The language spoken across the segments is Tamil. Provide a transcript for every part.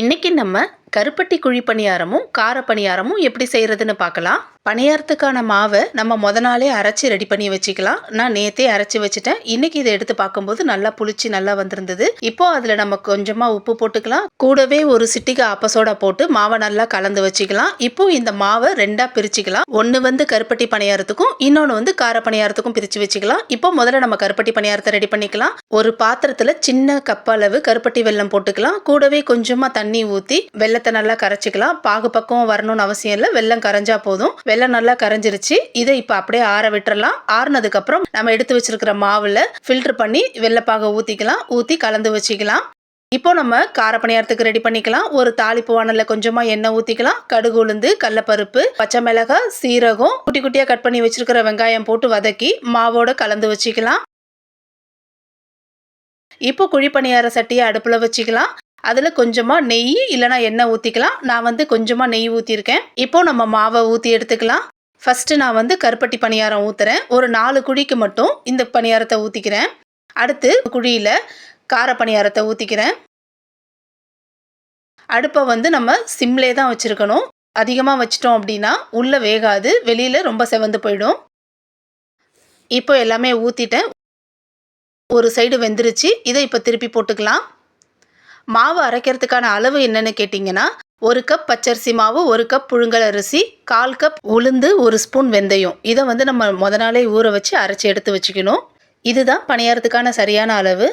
இன்னைக்கு நம்ம கருப்பட்டி குழி பணியாரமும் கார பணியாரமும் எப்படி செய்கிறதுன்னு பார்க்கலாம். பணியாரத்துக்கான மாவை நம்ம முத நாளே அரைச்சி ரெடி பண்ணி வச்சுக்கலாம். நான் நேத்தே அரைச்சி வச்சுட்டேன். இன்னைக்கு இதை எடுத்து பார்க்கும்போது நல்லா புளிச்சு நல்லா வந்திருந்தது. இப்போ அதில் நம்ம கொஞ்சமாக உப்பு போட்டுக்கலாம். கூடவே ஒரு சிட்டிகை அப்பசோடா போட்டு மாவை நல்லா கலந்து வச்சுக்கலாம். இப்போ இந்த மாவை ரெண்டாக பிரிச்சுக்கலாம். ஒன்று வந்து கருப்பட்டி பணியாரத்துக்கும் இன்னொன்று வந்து கார பணியாரத்துக்கும் பிரித்து வச்சுக்கலாம். இப்போ முதல்ல நம்ம கருப்பட்டி பணியாரத்தை ரெடி பண்ணிக்கலாம். ஒரு பாத்திரத்தில் சின்ன கப் அளவு கருப்பட்டி வெல்லம் போட்டுக்கலாம். கூடவே கொஞ்சமாக தண்ணி ஊற்றி வெள்ளத்தை நல்லா கரைச்சிக்கலாம். பாகு பக்கம் வரணும்னு அவசியம் இல்லை. வெள்ளம் கரைஞ்சா போதும். வெள்ளம் நல்லா கரைஞ்சிருச்சு. இதை இப்போ அப்படியே ஆற விட்டுறலாம். ஆறுனதுக்கப்புறம் நம்ம எடுத்து வச்சிருக்கிற மாவில் ஃபில்டர் பண்ணி வெள்ளைப்பாக ஊற்றிக்கலாம் ஊற்றி கலந்து வச்சுக்கலாம். இப்போ நம்ம கார பணியாரத்துக்கு ரெடி பண்ணிக்கலாம். ஒரு தாளிப்பு வானலில் கொஞ்சமாக எண்ணெய் ஊற்றிக்கலாம் கடுகு உளுந்து கடலப்பருப்பு பச்சை மிளகாய் சீரகம் குட்டி குட்டியாக கட் பண்ணி வச்சிருக்கிற வெங்காயம் போட்டு வதக்கி மாவோட கலந்து வச்சுக்கலாம். இப்போ குழி பணியார சட்டியை அடுப்பில் வச்சுக்கலாம். அதில் கொஞ்சமாக நெய் இல்லைனா எண்ணெய் ஊற்றிக்கலாம் நான் வந்து கொஞ்சமாக நெய் ஊற்றிருக்கேன் இப்போ நம்ம மாவை ஊற்றி எடுத்துக்கலாம். ஃபஸ்ட்டு நான் வந்து கருப்பட்டி பணியாரம் ஊற்றுறேன் ஒரு நாலு குழிக்கு மட்டும் இந்த பணியாரத்தை ஊற்றிக்கிறேன் அடுத்து குழியில் கார பணியாரத்தை ஊற்றிக்கிறேன் அடுப்பை வந்து நம்ம சிம்லே தான் வச்சுருக்கணும். அதிகமாக வச்சிட்டோம் அப்படின்னா உள்ளே வேகாது. வெளியில் ரொம்ப செவந்து போயிடும். இப்போ எல்லாமே ஊற்றிட்டேன் ஒரு சைடு வெந்துருச்சு. இதை இப்போ திருப்பி போட்டுக்கலாம். மாவு அரைக்கிறதுக்கான அளவு என்னன்னு கேட்டிங்கன்னா ஒரு கப் பச்சரிசி மாவு ஒரு கப் புழுங்கல் அரிசி கால் கப் உளுந்து ஒரு ஸ்பூன் வெந்தயம். இதை வந்து நம்ம முத நாளே ஊற வச்சு அரைச்சி எடுத்து வச்சுக்கணும். இதுதான் பணியாரத்துக்கான சரியான அளவு.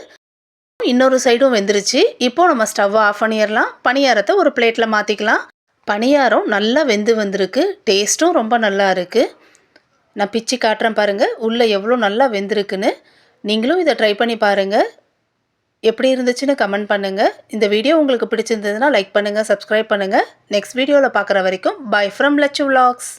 இன்னொரு சைடும் வெந்துருச்சு. இப்போ நம்ம ஸ்டவ்வை ஆஃப் பண்ணிடலாம். பணியாரத்தை ஒரு பிளேட்டில் மாற்றிக்கலாம் பணியாரம் நல்லா வெந்து வந்திருக்கு. டேஸ்ட்டும் ரொம்ப நல்லா இருக்குது நான் பிச்சு காட்டுறேன் பாருங்கள் உள்ளே எவ்வளோ நல்லா வெந்திருக்குன்னு. நீங்களும் இதை ட்ரை பண்ணி பாருங்கள் எப்படி இருந்துச்சுன்னு கமெண்ட் பண்ணுங்கள் இந்த வீடியோ உங்களுக்கு பிடிச்சிருந்ததுன்னா லைக் பண்ணுங்கள் சப்ஸ்கிரைப் பண்ணுங்கள் நெக்ஸ்ட் வீடியோவில் பார்க்குற வரைக்கும் பை ஃப்ரம் லட்சு விலாக்ஸ்